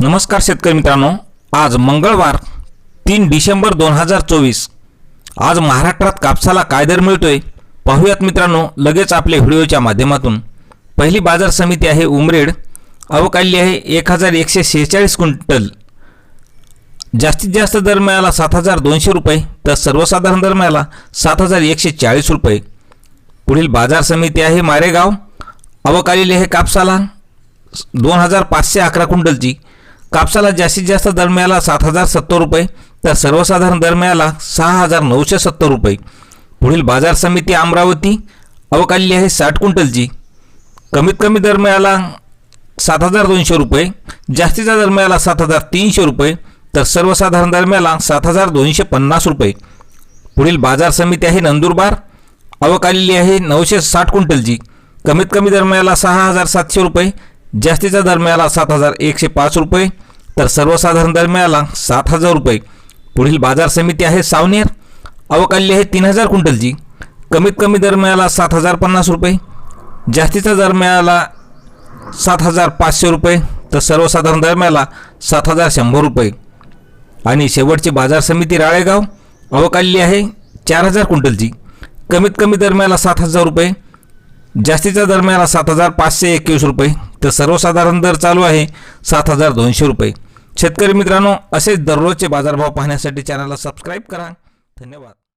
नमस्कार शेतकरी मित्रांनो. आज मंगळवार तीन डिसेंबर दोन हजार चोवीस. आज महाराष्ट्रात कापसाला काय दर मिळतोय? पाहूयात मित्रांनो लगेच आपल्या व्हिडिओच्या माध्यमातून. पहिली बाजार समिती आहे उमरेड. अवकाली आहे एक हजार एकशे शेहेचाळीस क्विंटल. जास्तीत जास्त दर मिळाला सात हजार दोनशे रुपये तर सर्वसाधारण दर मिळाला सात हजार एकशे चाळीस रुपये. पुढील बाजार समिती आहे मारेगाव. अवकालेली आहे कापसाला दोन हजार पाचशे अकरा क्विंटलची. कापसाला जास्तीत जास्त दर मिळाला सात हजार सत्तर रुपये तर सर्वसाधारण दर मिळाला सहा हजार नऊशे सत्तर रुपये. पुढील बाजार समिती अमरावती अवकाली आहे साठ क्विंटलची. कमीत कमी दर मिळाला सात हजार दोनशे रुपये जास्तीचा दर मिळाला सात हजार तीनशे रुपये तर सर्वसाधारण दर मिळाला सात हजार दोनशे पन्नास रुपये. पुढील बाजार समिती आहे नंदुरबार अवकालेली आहे नऊशे साठ क्विंटलची. कमीत कमी दर मिळाला सहा हजार सातशे रुपये जास्तीचा दर मिळाला सात हजार एकशे पाच रुपये तर सर्वसाधारण दर मिळाला सात हजार रुपये. पुढील बाजार समिती आहे सावनेर. अवकालेली आहे तीन हजार क्विंटलची. कमीत कमी दर मिळाला सात हजार पन्नास रुपये. जास्तीचा दर मिळाला सात हजार पाचशे रुपये. तर सर्वसाधारण दर मिळाला सात हजार शंभर रुपये. आणि शेवटची बाजार समिती राळेगाव. अवकालेली आहे चार हजार क्विंटलची. कमीत कमी दर मिळाला सात हजार रुपये. जास्तीचा दर मिळाला सात हजार पाचशे एकवीस रुपये. तर सर्वसाधारण दर चालू आहे सात हजार दोनशे रुपये. शेतकरी मित्रांनो असेच दररोजचे बाजारभाव पाहण्यासाठी चॅनलला सबस्क्राईब करा. धन्यवाद.